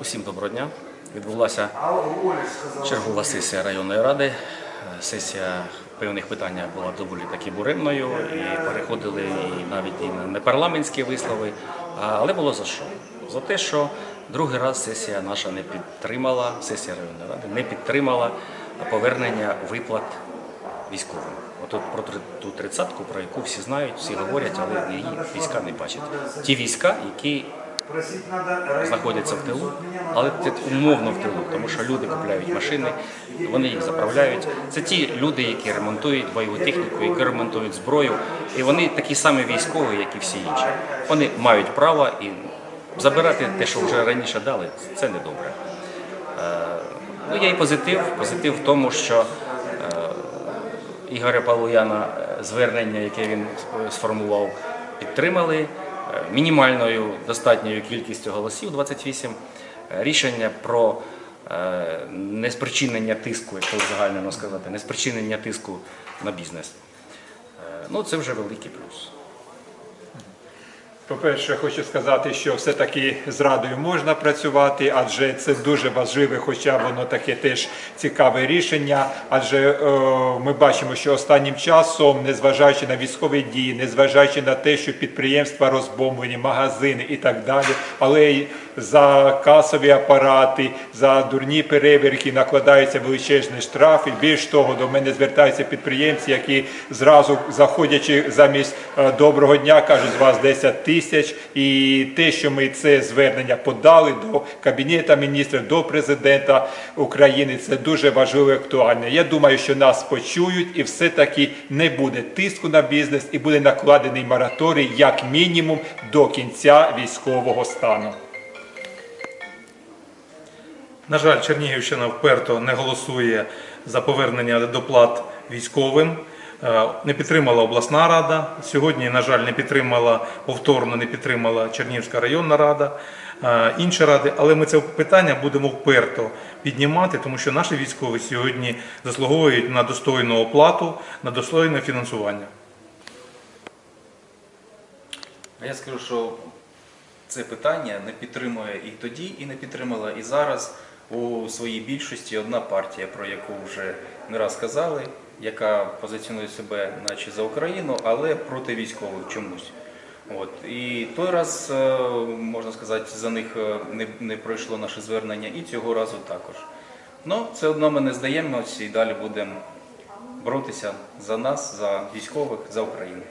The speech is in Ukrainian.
Усім доброго дня. Відбулася чергова сесія районної ради. Сесія певних питаннях була доволі таки буремною і переходили і навіть і на непарламентські вислови. Але було за що? За те, що другий раз сесія наша не підтримала, сесія районної ради не підтримала повернення виплат військовим. Отут про ту тридцятку, про яку всі знають, всі говорять, але її війська не бачать. Ті війська, які знаходяться в тилу, але це умовно в тилу, тому що люди купляють машини, вони їх заправляють. Це ті люди, які ремонтують бойову техніку, які ремонтують зброю, і вони такі самі військові, як і всі інші. Вони мають право і забирати те, що вже раніше дали, це не добре. Е, Ну, є і позитив. Позитив в тому, що е, Ігоря Павлояна е, звернення, яке він сформував, підтримали мінімальною достатньою кількістю голосів 28. Е, Рішення про е, неспричинення тиску, якщо загально сказати, неспричинення тиску на бізнес. Е, Ну, це вже великий плюс. По-перше, хочу сказати, що все-таки з радою можна працювати, адже це дуже важливе, хоча воно таке теж цікаве рішення. Адже е, ми бачимо, що останнім часом, незважаючи на військові дії, незважаючи на те, що підприємства розбомблені, магазини і так далі, але й за касові апарати, за дурні перевірки накладаються величезні штрафи. Більш того, до мене звертаються підприємці, які зразу заходячи замість е, доброго дня, кажуть, з вас 10 тисяч. І те, що ми це звернення подали до Кабінету міністрів, до президента України, це дуже важливо і актуально. Я думаю, що нас почують і все-таки не буде тиску на бізнес і буде накладений мораторій як мінімум до кінця військового стану. На жаль, Чернігівщина вперто не голосує за повернення доплат військовим. Е, Не підтримала обласна рада. Сьогодні, на жаль, не підтримала повторно, не підтримала Чернігівська районна рада, е, інші ради. Але ми це питання будемо вперто піднімати, тому що наші військові сьогодні заслуговують на достойну оплату, на достойне фінансування. Я скажу, що це питання не підтримує і тоді, і не підтримала і зараз у своїй більшості одна партія, про яку вже не раз казали, яка позиціонує себе наче за Україну, але проти військових чомусь. От. І той раз, е, можна сказати, за них е, не, не пройшло наше звернення, і цього разу також. Ну, все одно ми не здаємося і далі будемо боротися за нас, за військових, за Україну.